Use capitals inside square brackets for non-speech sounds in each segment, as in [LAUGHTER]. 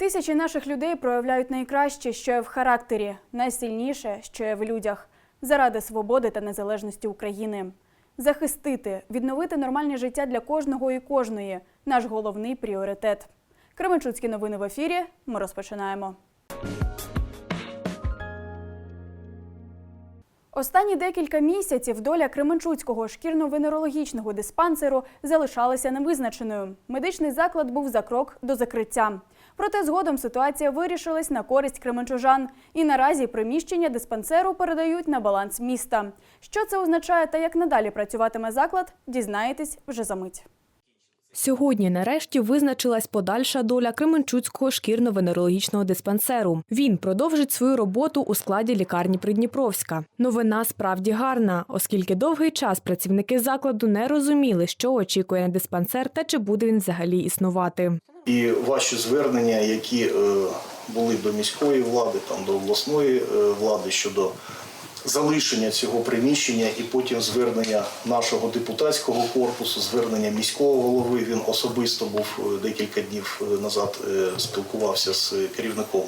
Тисячі наших людей проявляють найкраще, що є в характері, найсильніше, що є в людях, заради свободи та незалежності України. Захистити, відновити нормальне життя для кожного і кожної наш головний пріоритет. Кременчуцькі новини в ефірі. Ми розпочинаємо. Останні декілька місяців доля Кременчуцького шкірно-венерологічного диспансеру залишалася невизначеною. Медичний заклад був за крок до закриття. Проте згодом ситуація вирішилась на користь кременчужан. І наразі приміщення диспансеру передають на баланс міста. Що це означає та як надалі працюватиме заклад, дізнаєтесь вже за мить. Сьогодні, нарешті, визначилась подальша доля Кременчуцького шкірно-венерологічного диспансеру. Він продовжить свою роботу у складі лікарні Придніпровська. Новина справді гарна, оскільки довгий час працівники закладу не розуміли, що очікує на диспансер та чи буде він взагалі існувати. І ваші звернення, які е, були до міської влади, там до обласної е, влади щодо залишення цього приміщення, і потім звернення нашого депутатського корпусу, звернення міського голови. Він особисто був е, декілька днів назад, спілкувався з керівником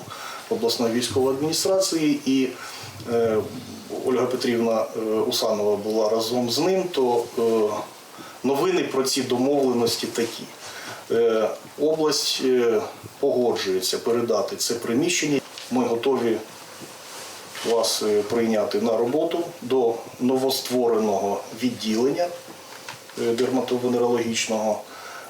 обласної військової адміністрації і. Ольга Петрівна Усанова була разом з ним, то новини про ці домовленості такі. Е, Область е, погоджується передати це приміщення. Ми готові вас е, прийняти на роботу до новоствореного відділення дерматовенерологічного,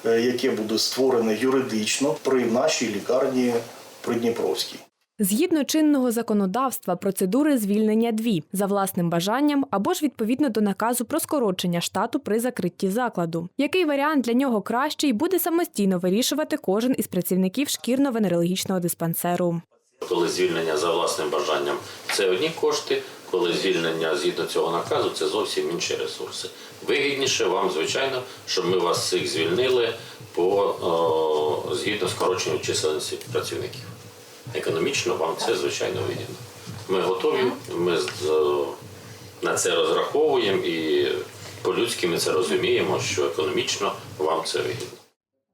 яке буде створене юридично при нашій лікарні Придніпровській. Згідно чинного законодавства, процедури звільнення дві за власним бажанням або ж відповідно до наказу про скорочення штату при закритті закладу. Який варіант для нього кращий, буде самостійно вирішувати кожен із працівників шкірно-венерологічного диспансеру. Коли звільнення за власним бажанням це одні кошти, коли звільнення згідно цього наказу це зовсім інші ресурси. Вигідніше вам, звичайно, щоб ми вас всіх звільнили по о, згідно скороченню чисельності працівників. Економічно вам це звичайно вигідно. Ми готові, ми на це розраховуємо і по-людськи ми це розуміємо, що економічно вам це вигідно.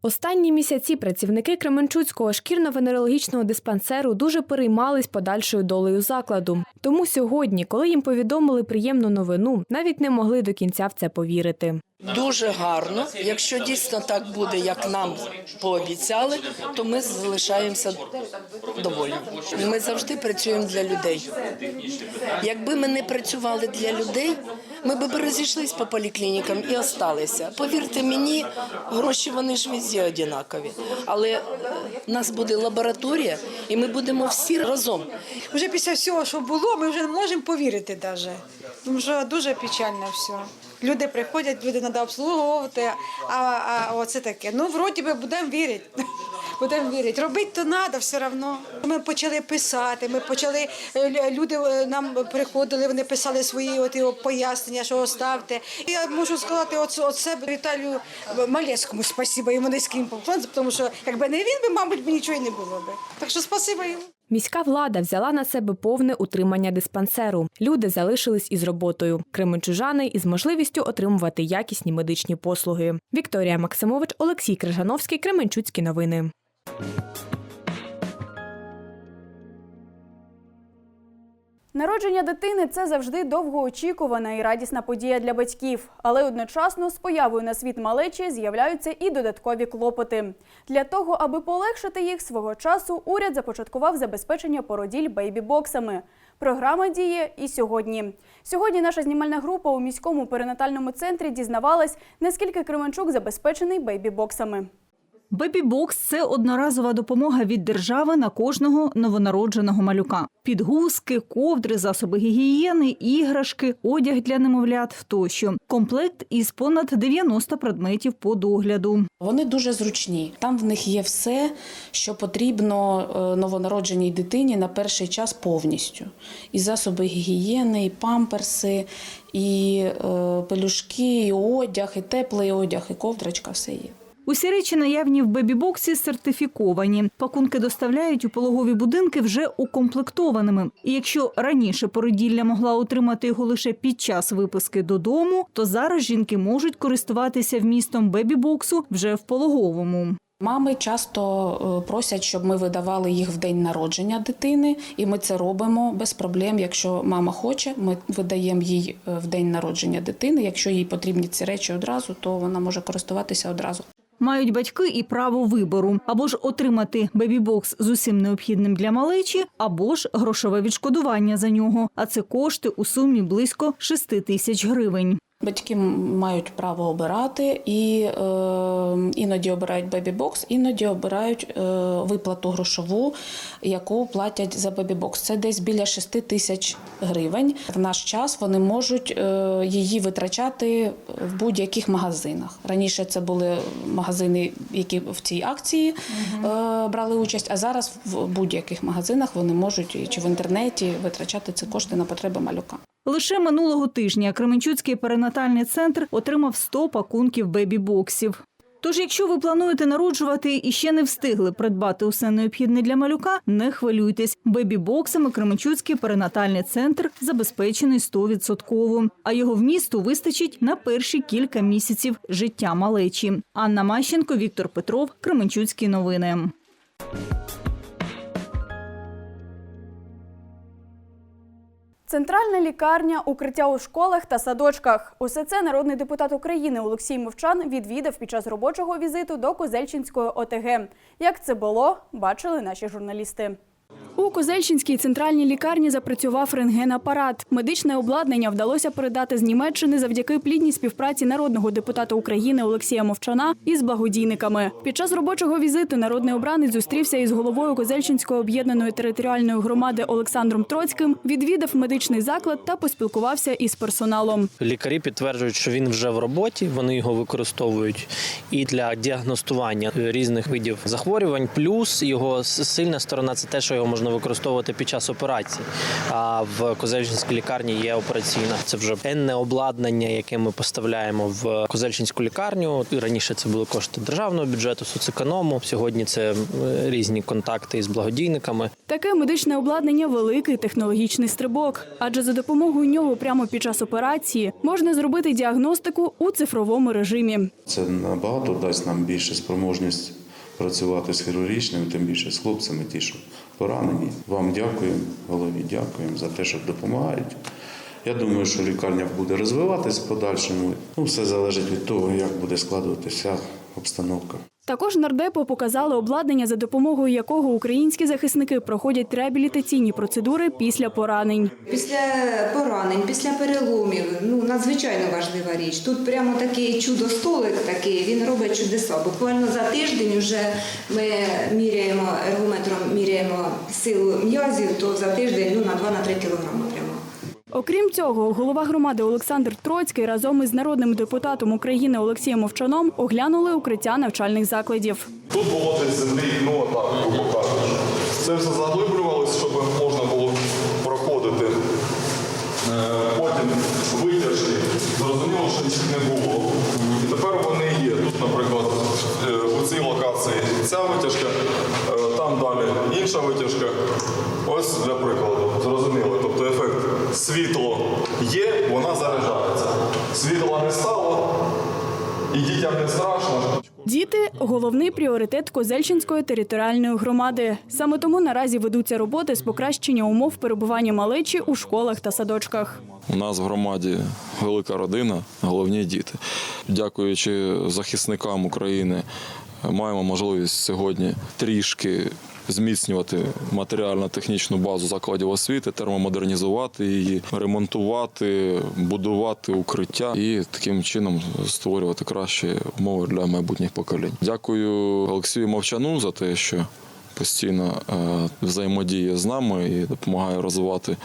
Останні місяці працівники Кременчуцького шкірно-венерологічного диспансеру дуже переймались подальшою долею закладу. Тому сьогодні, коли їм повідомили приємну новину, навіть не могли до кінця в це повірити. Дуже гарно. Якщо дійсно так буде, як нам пообіцяли, то ми залишаємося довольні. Ми завжди працюємо для людей. Якби ми не працювали для людей, ми б розійшлись по поліклінікам і осталися. Повірте мені, гроші вони ж везде однакові. Але в нас буде лабораторія, і ми будемо всі разом. Вже після всього, що було, ми вже не можемо повірити навіть. Тому дуже печально все. Люди приходять, люди треба обслуговувати, а, а оце таке. Ну, вроді би, будемо вірити. [LAUGHS] Будемо вірити. Робити то треба все одно. Ми почали писати, ми почали, е, люди е, нам приходили, вони писали свої от, пояснення, що оставте. Я можу сказати от, от себе Віталію Малецькому спасибо йому низьким поклон, тому що якби не він, би, мабуть, нічого і не було би. Так що спасибо йому. Міська влада взяла на себе повне утримання диспансеру. Люди залишились із роботою. Кременчужани із можливістю отримувати якісні медичні послуги. Вікторія Максимович, Олексій Крижановський, Кременчуцькі новини. Народження дитини це завжди довгоочікувана і радісна подія для батьків, але одночасно з появою на світ малечі з'являються і додаткові клопоти. Для того, аби полегшити їх свого часу, уряд започаткував забезпечення породіль бейбі-боксами. Програма діє і сьогодні. Сьогодні наша знімальна група у міському перинатальному центрі дізнавалась, наскільки Кременчук забезпечений бейбі-боксами. Бебі-бокс – це одноразова допомога від держави на кожного новонародженого малюка. Підгузки, ковдри, засоби гігієни, іграшки, одяг для немовлят тощо. Комплект із понад 90 предметів по догляду. Вони дуже зручні. Там в них є все, що потрібно е, новонародженій дитині на перший час повністю. І засоби гігієни, і памперси, і е, пелюшки, і одяг, і теплий одяг, і ковдрочка, все є. Усі речі наявні в бебі-боксі сертифіковані. Пакунки доставляють у пологові будинки вже укомплектованими. І якщо раніше породілля могла отримати його лише під час виписки додому, то зараз жінки можуть користуватися вмістом бебі-боксу вже в пологовому. Мами часто е, просять, щоб ми видавали їх в день народження дитини, і ми це робимо без проблем. Якщо мама хоче, ми видаємо їй е, в день народження дитини. Якщо їй потрібні ці речі одразу, то вона може користуватися одразу. Мають батьки і право вибору або ж отримати бебі-бокс з усім необхідним для малечі, або ж грошове відшкодування за нього. А це кошти у сумі близько 6 тисяч гривень. Батьки мають право обирати і е, іноді обирають бебі-бокс, іноді обирають е, виплату грошову, яку платять за бебі-бокс. Це десь біля 6 тисяч гривень. В наш час вони можуть е, її витрачати в будь-яких магазинах. Раніше це були магазини, які в цій акції е, брали участь, а зараз в будь-яких магазинах вони можуть чи в інтернеті витрачати ці кошти на потреби малюка. Лише минулого тижня Кременчуцький перинатальний центр отримав 100 пакунків бебі-боксів. Тож, якщо ви плануєте народжувати і ще не встигли придбати усе необхідне для малюка, не хвилюйтесь. Бебі-боксами Кременчуцький перинатальний центр забезпечений 100%. А його вмісту вистачить на перші кілька місяців життя малечі. Анна Мащенко, Віктор Петров, Кременчуцькі новини. Центральна лікарня, укриття у школах та садочках. Усе це народний депутат України Олексій Мовчан відвідав під час робочого візиту до Козельчинської ОТГ. Як це було, бачили наші журналісти. У Козельщинській центральній лікарні запрацював рентген-апарат. Медичне обладнання вдалося передати з Німеччини завдяки плідній співпраці народного депутата України Олексія Мовчана із благодійниками. Під час робочого візиту народний обранець зустрівся із головою Козельщинської об'єднаної територіальної громади Олександром Троцьким, відвідав медичний заклад та поспілкувався із персоналом. Лікарі підтверджують, що він вже в роботі, вони його використовують і для діагностування різних видів захворювань. Плюс його сильна сторона це те, що його можна використовувати під час операції. А в Козельчинській лікарні є операційна. Це вже енне обладнання, яке ми поставляємо в Козельчинську лікарню. Раніше це були кошти державного бюджету, соцеконому. Сьогодні це різні контакти із благодійниками. Таке медичне обладнання великий технологічний стрибок, адже за допомогою нього прямо під час операції можна зробити діагностику у цифровому режимі. Це набагато дасть нам більше спроможність працювати з хірургічним, тим більше з хлопцями, ті, що поранені. Вам дякуємо, голові дякуємо за те, що допомагають. Я думаю, що лікарня буде розвиватись в подальшому. Ну, все залежить від того, як буде складуватися обстановка. Також нардепу показали обладнання, за допомогою якого українські захисники проходять реабілітаційні процедури після поранень. Після поранень, після переломів, ну надзвичайно важлива річ. Тут прямо такий чудо-столик такий, він робить чудеса. Буквально за тиждень вже ми міряємо ергометром, міряємо силу м'язів, то за тиждень ну, на 2-3 кілограми. Окрім цього, голова громади Олександр Троцький разом із народним депутатом України Олексієм Мовчаном оглянули укриття навчальних закладів. Тут було десь землі, ну так, грубо. Це все заглиблювалося, щоб можна було проходити. Е, Потім витяжки. Зрозуміло, що їх не було. І тепер вони є. Тут, наприклад, е, у цій локації ця витяжка, е, там далі інша витяжка. Ось для прикладу. Зрозуміло. Тобто ефект світло є, вона заряджається. Світла не стало, і дітям не страшно. Діти головний пріоритет Козельщинської територіальної громади. Саме тому наразі ведуться роботи з покращення умов перебування малечі у школах та садочках. У нас в громаді велика родина, головні діти. Дякуючи захисникам України, маємо можливість сьогодні трішки зміцнювати матеріально-технічну базу закладів освіти, термомодернізувати її, ремонтувати, будувати укриття і таким чином створювати кращі умови для майбутніх поколінь. Дякую Олексію Мовчану за те, що постійно е, взаємодіє з нами і допомагає розвивати е,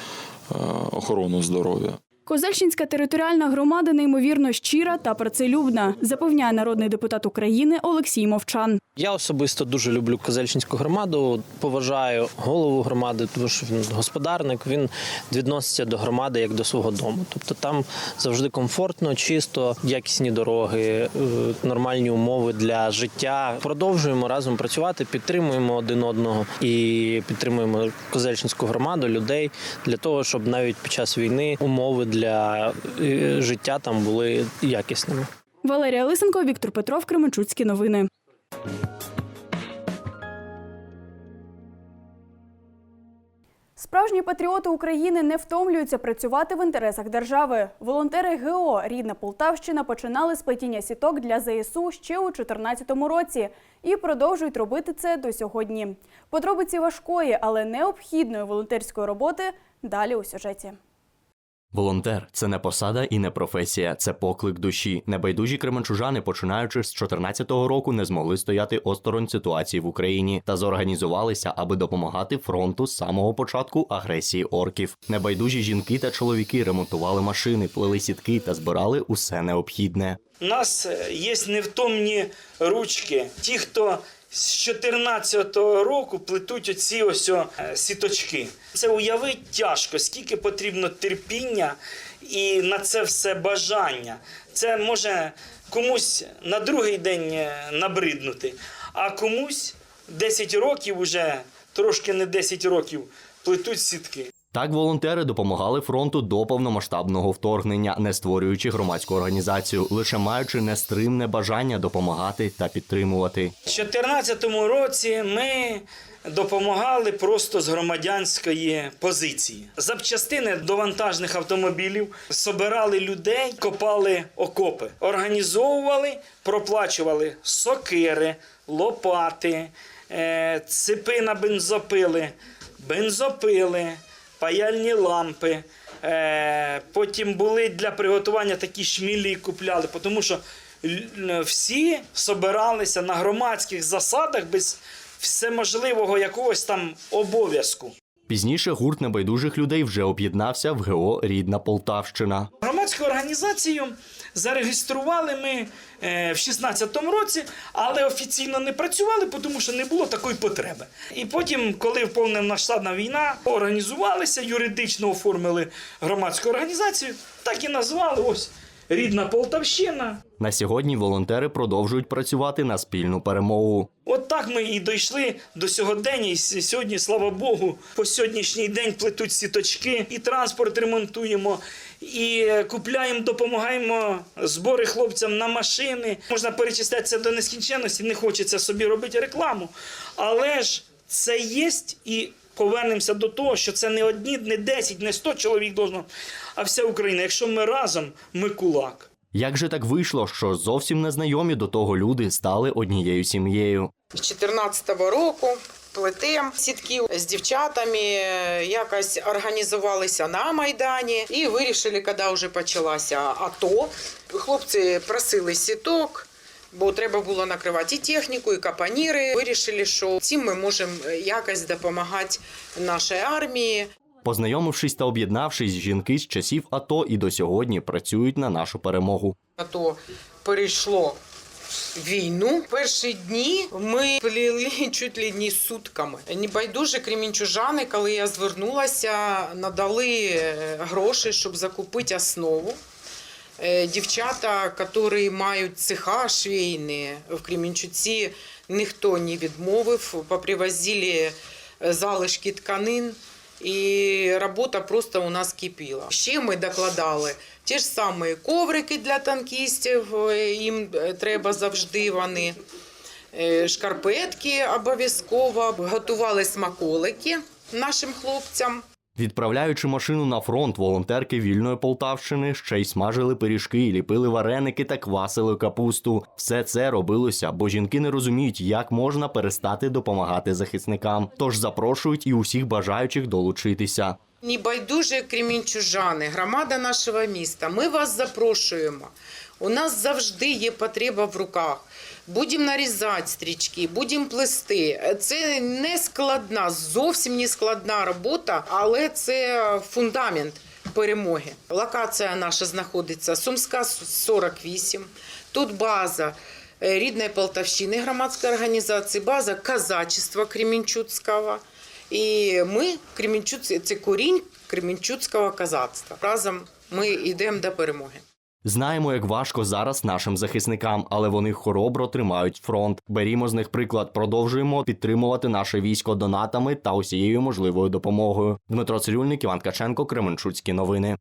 охорону здоров'я. Козельщинська територіальна громада неймовірно щира та працелюбна, запевняє народний депутат України Олексій Мовчан. Я особисто дуже люблю Козельчинську громаду. Поважаю голову громади, тому що він господарник. Він відноситься до громади як до свого дому. Тобто там завжди комфортно, чисто, якісні дороги, е, нормальні умови для життя. Продовжуємо разом працювати, підтримуємо один одного і підтримуємо Козельчинську громаду, людей для того, щоб навіть під час війни умови для е, життя там були якісними. Валерія Лисенко, Віктор Петров, Кременчуцькі новини. Справжні патріоти України не втомлюються працювати в інтересах держави. Волонтери ГО Рідна Полтавщина починали сплетіння сіток для ЗСУ ще у 2014 році і продовжують робити це до сьогодні. Подробиці важкої, але необхідної волонтерської роботи далі у сюжеті. Волонтер це не посада і не професія, це поклик душі. Небайдужі кременчужани, починаючи з 14-го року, не змогли стояти осторонь ситуації в Україні та зорганізувалися, аби допомагати фронту з самого початку агресії орків. Небайдужі жінки та чоловіки ремонтували машини, плели сітки та збирали усе необхідне. У нас е, є невтомні ручки. Ті, хто з 14-го року плетуть оці ось о, е, сіточки. Це уявити тяжко, скільки потрібно терпіння і на це все бажання. Це може комусь на другий день е, набриднути, а комусь 10 років уже, трошки не 10 років, плетуть сітки. Так волонтери допомагали фронту до повномасштабного вторгнення, не створюючи громадську організацію, лише маючи нестримне бажання допомагати та підтримувати. У 2014 році ми допомагали просто з громадянської позиції. Запчастини до вантажних автомобілів собирали людей, копали окопи, організовували, проплачували сокири, лопати, е, цепи на бензопили, бензопили, паяльні лампи. Е, Потім були для приготування такі шмілі купляли, тому що всі собиралися на громадських засадах без всеможливого якогось там обов'язку. Пізніше гурт небайдужих людей вже об'єднався в ГО Рідна Полтавщина. Громадську організацію зареєстрували ми е, в 16-му році, але офіційно не працювали, тому що не було такої потреби. І потім, коли повномасштабна війна, організувалися, юридично оформили громадську організацію, так і назвали ось Рідна Полтавщина. На сьогодні волонтери продовжують працювати на спільну перемогу. От так ми і дійшли до сьогодення. І сьогодні, слава Богу, по сьогоднішній день плетуть сіточки, і транспорт ремонтуємо, і е, купляємо, допомагаємо збори хлопцям на машини. Можна перечислятися до нескінченності, не хочеться собі робити рекламу. Але ж це є і. Повернемося до того, що це не одні, не 10, не 100 чоловік должно, а вся Україна. Якщо ми разом, ми кулак. Як же так вийшло, що зовсім незнайомі до того люди стали однією сім'єю? З 14-го року плетем сітки з дівчатами, якось організувалися на Майдані і вирішили, коли вже почалася АТО. Хлопці просили сіток. Бо треба було накривати і техніку, і капаніри. Вирішили, що цим ми можемо якось допомагати нашій армії. Познайомившись та об'єднавшись, жінки з часів АТО і до сьогодні працюють на нашу перемогу. АТО перейшло війну. Перші дні ми плели [LAUGHS] чуть ли не сутками. Небайдужі кремінчужани, коли я звернулася, надали е, гроші, щоб закупити основу. Е, Дівчата, які мають цеха швейні в Кремінчуці, ніхто не відмовив, попривозили е, залишки тканин. І робота просто у нас кипіла. Ще ми докладали ті ж самі коврики для танкістів, е, їм е, треба завжди вони. Е, Шкарпетки обов'язково, готували смаколики нашим хлопцям. Відправляючи машину на фронт, волонтерки вільної Полтавщини ще й смажили пиріжки, ліпили вареники та квасили капусту. Все це робилося, бо жінки не розуміють, як можна перестати допомагати захисникам. Тож запрошують і усіх бажаючих долучитися. Небайдужі кремінчужани, громада нашого міста. Ми вас запрошуємо. У нас завжди є потреба в руках. Будемо нарізати стрічки, будемо плести. Це не складна, зовсім не складна робота, але це фундамент перемоги. Локація наша знаходиться Сумська 48. Тут база е, рідної Полтавщини громадської організації, база казачества Кремінчуцького. І ми, Кремінчуці, це корінь Кремінчуцького казацтва. Разом ми йдемо до перемоги. Знаємо, як важко зараз нашим захисникам, але вони хоробро тримають фронт. Берімо з них приклад, продовжуємо підтримувати наше військо донатами та усією можливою допомогою. Дмитро Цирюльник, Іван Каченко, Кременчуцькі новини.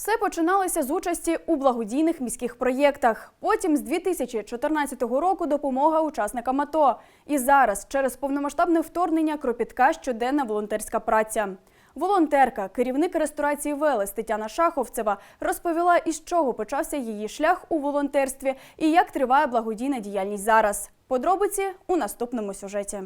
Все починалося з участі у благодійних міських проєктах. Потім з 2014 року допомога учасникам АТО. І зараз, через повномасштабне вторгнення, кропітка щоденна волонтерська праця. Волонтерка, керівник ресторації Велес Тетяна Шаховцева розповіла, із чого почався її шлях у волонтерстві і як триває благодійна діяльність зараз. Подробиці у наступному сюжеті.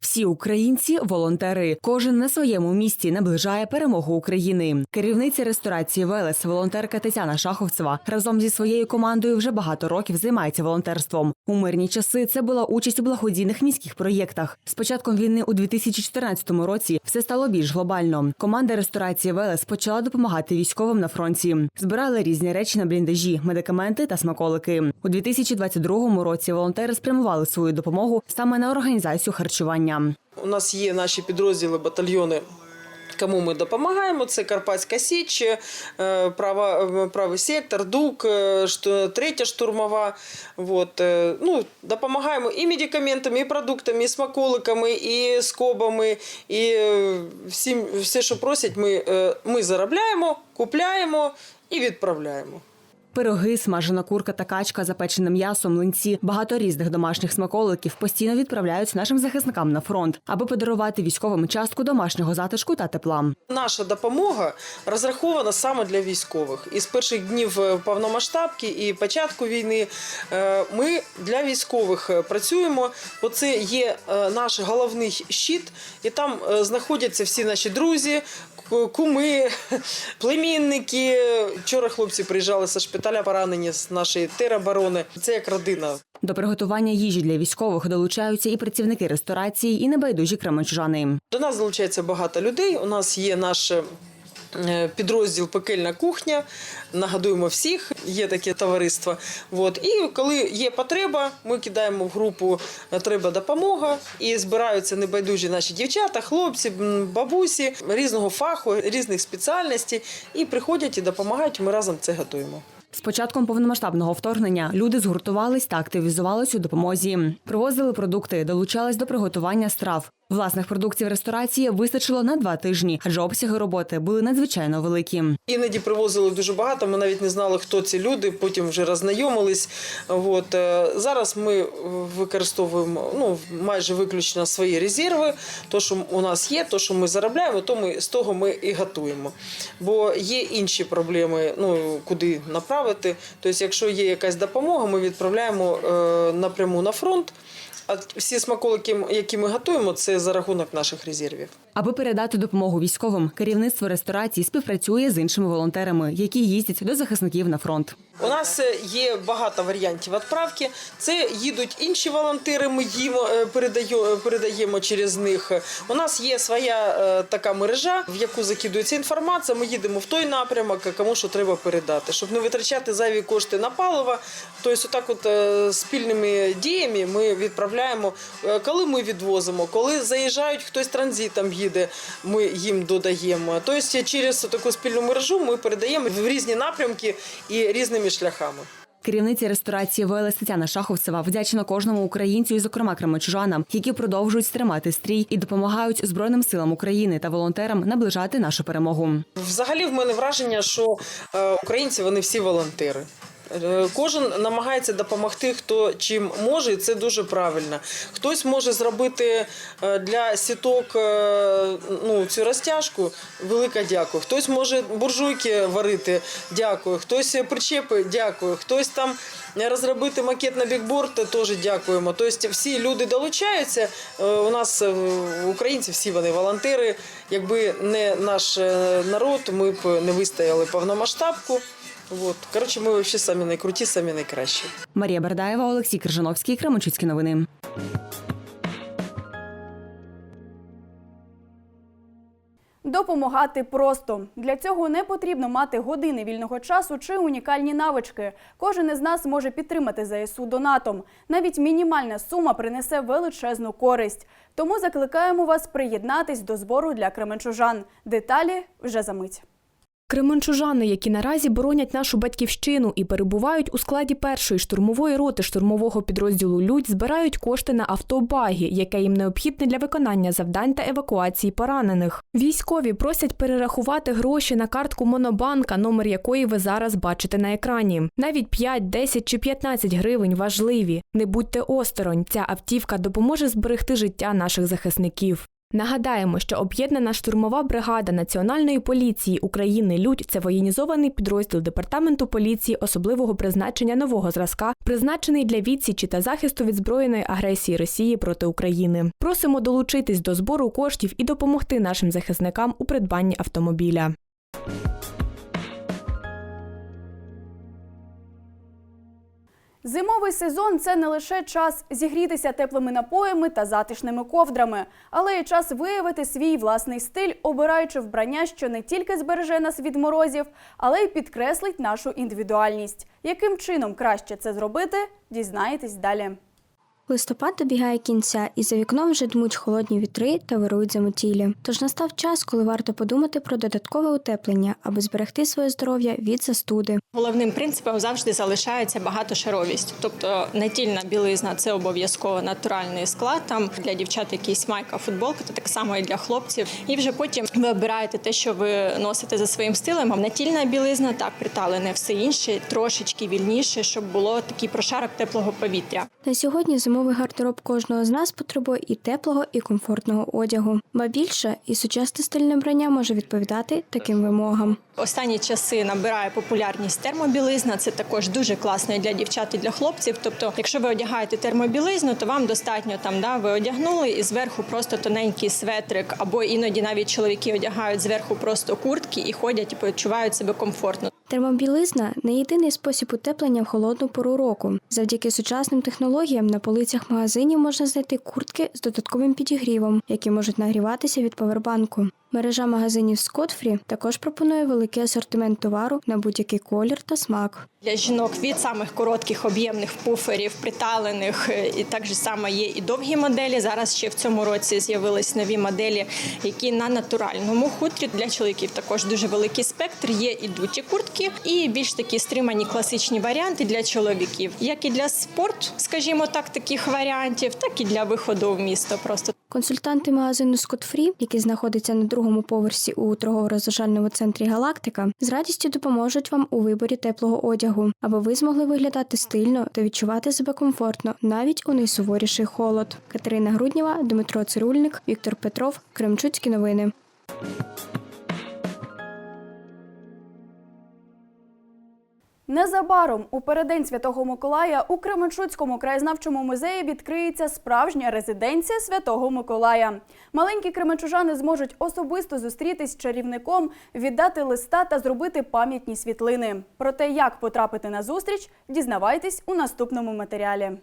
Всі українці волонтери. Кожен на своєму місці наближає перемогу України. Керівниця ресторації Велес, волонтерка Тетяна Шаховцева, разом зі своєю командою вже багато років займається волонтерством. У мирні часи це була участь у благодійних міських проєктах. З початком війни у 2014 році все стало більш глобально. Команда ресторації Велес почала допомагати військовим на фронті. Збирали різні речі на бліндажі, медикаменти та смаколики. У 2022 році волонтери спрямували свою допомогу саме на організацію харчування. У нас є наші підрозділи, батальйони. Кому ми допомагаємо? Це Карпатська Січ, е, права, е, правий сектор, ДУК, е, третя штурмова. Вот. Ну, допомагаємо і медикаментами, і продуктами, і смаколиками, і скобами, і всім, все, що просять, ми, ми заробляємо, купляємо і відправляємо. Пироги, смажена курка та качка, запечене м'ясо, млинці, багато різних домашніх смаколиків постійно відправляють нашим захисникам на фронт, аби подарувати військовим частку домашнього затишку та тепла. Наша допомога розрахована саме для військових. І з перших днів е, повномасштабки і початку війни е, ми для військових е, працюємо, бо це є наш головний щит, і там знаходяться всі наші друзі. Ку- Куми, [LAUGHS] племінники. Вчора хлопці приїжджали з шпиталя поранені з нашої тероборони. Це як родина. До приготування їжі для військових долучаються і працівники ресторації, і небайдужі кременчужани. До нас долучається багато людей. У нас є наш е, підрозділ Пекельна кухня. Нагадуємо всіх, є таке товариство. От. І коли є потреба, ми кидаємо в групу е, Треба допомога і збираються небайдужі наші дівчата, хлопці, бабусі різного фаху, різних спеціальностей і приходять і допомагають. Ми разом це готуємо. З початком повномасштабного вторгнення люди згуртувались та активізувались у допомозі. Привозили продукти, долучались до приготування страв. Власних продуктів ресторації вистачило на два тижні, адже обсяги роботи були надзвичайно великі. Іноді привозили дуже багато. Ми навіть не знали, хто ці люди. Потім вже роззнайомились. От е, зараз ми використовуємо ну майже виключно свої резерви. То, що у нас є, то що ми заробляємо, то ми з того ми і готуємо. Бо є інші проблеми, ну куди направити. Тобто, якщо є якась допомога, ми відправляємо е, напряму на фронт. А всі смаколики, які ми готуємо, це за рахунок наших резервів. Аби передати допомогу військовим, керівництво ресторації співпрацює з іншими волонтерами, які їздять до захисників на фронт. У нас е, є багато варіантів відправки. Це їдуть інші волонтери. Ми їм е, передаємо через них. У нас є своя е, така мережа, в яку закидується інформація. Ми їдемо в той напрямок, кому що треба передати, щоб не витрачати зайві кошти на паливо. Тобто, отак, от е, спільними діями ми відправляємо. Е, Коли ми відвозимо, коли заїжджають хтось транзитом їде, ми їм додаємо. Тобто, через таку спільну мережу ми передаємо в різні напрямки і різними шляхами. Керівниця ресторації ВЛС Тетяна Шаховцева вдячна кожному українцю, і зокрема кременчужанам, які продовжують стримати стрій і допомагають Збройним силам України та волонтерам наближати нашу перемогу. Взагалі, в мене враження, що е, українці вони всі волонтери. Е, Кожен намагається допомогти, хто чим може, і це дуже правильно. Хтось може зробити е, для сіток е, ну, цю розтяжку. Велике дякую. Хтось може буржуйки варити, дякую. Хтось причепи, дякую. Хтось там розробити макет на бікборд, теж дякуємо. Тобто всі люди долучаються. У нас українці всі вони волонтери. Якби не наш народ, ми б не вистояли повномасштабку. Вот. Коротше, ми взагалі самі найкруті, самі найкращі. Марія Бердаєва, Олексій Крижановський, Кременчуцькі новини. Допомагати просто для цього не потрібно мати години вільного часу чи унікальні навички. Кожен із нас може підтримати ЗСУ донатом. Навіть мінімальна сума принесе величезну користь. Тому закликаємо вас приєднатись до збору для кременчужан. Деталі вже за мить. Кременчужани, які наразі боронять нашу батьківщину і перебувають у складі першої штурмової роти штурмового підрозділу Людь, збирають кошти на автобагі, яке їм необхідне для виконання завдань та евакуації поранених. Військові просять перерахувати гроші на картку Монобанка, номер якої ви зараз бачите на екрані. Навіть 5, 10 чи 15 гривень важливі. Не будьте осторонь. Ця автівка допоможе зберегти життя наших захисників. Нагадаємо, що об'єднана штурмова бригада Національної поліції України Людь це воєнізований підрозділ департаменту поліції особливого призначення нового зразка, призначений для відсічі та захисту від збройної агресії Росії проти України. Просимо долучитись до збору коштів і допомогти нашим захисникам у придбанні автомобіля. Зимовий сезон це не лише час зігрітися теплими напоями та затишними ковдрами, але й час виявити свій власний стиль, обираючи вбрання, що не тільки збереже нас від морозів, але й підкреслить нашу індивідуальність. Яким чином краще це зробити, дізнаєтесь далі. Листопад добігає кінця, і за вікном вже дмуть холодні вітри та вирують замотілі. Тож настав час, коли варто подумати про додаткове утеплення, аби зберегти своє здоров'я від застуди. Головним принципом завжди залишається багатошаровість. Тобто натільна білизна це обов'язково натуральний склад. Там для дівчат якийсь майка, футболка, то так само і для хлопців. І вже потім ви обираєте те, що ви носите за своїм стилем. А натільна білизна так приталене все інше, трошечки вільніше, щоб було такий прошарок теплого повітря. На сьогодні зимовий гардероб кожного з нас потребує і теплого, і комфортного одягу. Ба більше, і сучасне стильне вбрання може відповідати таким вимогам. Останні часи набирає популярність термобілизна. Це також дуже класно для дівчат і для хлопців. Тобто, якщо ви одягаєте термобілизну, то вам достатньо там, да, ви одягнули і зверху просто тоненький светрик, або іноді навіть чоловіки одягають зверху просто куртки і ходять і почувають себе комфортно. Термобілизна не єдиний спосіб утеплення в холодну пору року. Завдяки сучасним технологіям на полицях магазинів можна знайти куртки з додатковим підігрівом, які можуть нагріватися від повербанку. Мережа магазинів Скотфрі також пропонує великий асортимент товару на будь-який колір та смак. Для жінок від самих коротких об'ємних пуферів, приталених, е, і так же само є і довгі моделі. Зараз ще в цьому році з'явились нові моделі, які на натуральному хутрі. Для чоловіків також дуже великий спектр. Є і дуті куртки, і більш такі стримані класичні варіанти для чоловіків, як і для спорт, скажімо так, таких варіантів, так і для виходу в місто. Просто Консультанти магазину Скотфрі, який знаходиться на другому поверсі у торгово-розважальному центрі Галактика, з радістю допоможуть вам у виборі теплого одягу, аби ви змогли виглядати стильно та відчувати себе комфортно навіть у найсуворіший холод. Катерина Груднєва, Дмитро Цирульник, Віктор Петров, Кремчуцькі новини. Незабаром у передень Святого Миколая у Кременчуцькому краєзнавчому музеї відкриється справжня резиденція Святого Миколая. Маленькі кременчужани зможуть особисто зустрітись з чарівником, віддати листа та зробити пам'ятні світлини. Про те, як потрапити на зустріч, дізнавайтесь у наступному матеріалі.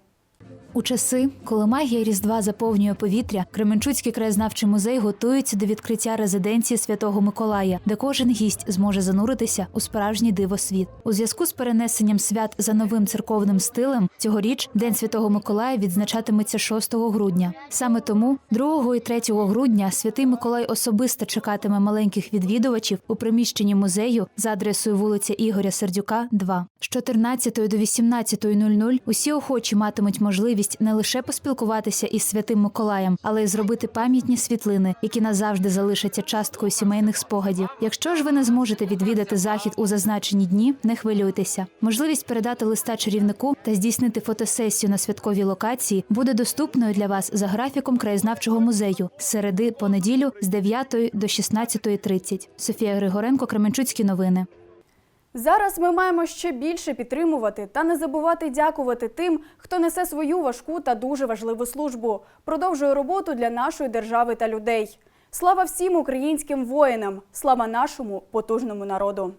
У часи, коли магія Різдва заповнює повітря, Кременчуцький краєзнавчий музей готується до відкриття резиденції Святого Миколая, де кожен гість зможе зануритися у справжній дивосвіт. У зв'язку з перенесенням свят за новим церковним стилем цьогоріч День Святого Миколая відзначатиметься 6 грудня. Саме тому 2 і 3 грудня святий Миколай особисто чекатиме маленьких відвідувачів у приміщенні музею за адресою вулиця Ігоря Сердюка, 2. З 14 до 18.00 усі охочі матимуть можливість не лише поспілкуватися із святим Миколаєм, але й зробити пам'ятні світлини, які назавжди залишаться часткою сімейних спогадів. Якщо ж ви не зможете відвідати захід у зазначені дні, не хвилюйтеся. Можливість передати листа чарівнику та здійснити фотосесію на святковій локації буде доступною для вас за графіком краєзнавчого музею з середи по неділю з 9 до 16.30. Софія Григоренко, Кременчуцькі новини. Зараз ми маємо ще більше підтримувати та не забувати дякувати тим, хто несе свою важку та дуже важливу службу, продовжує роботу для нашої держави та людей. Слава всім українським воїнам! Слава нашому потужному народу!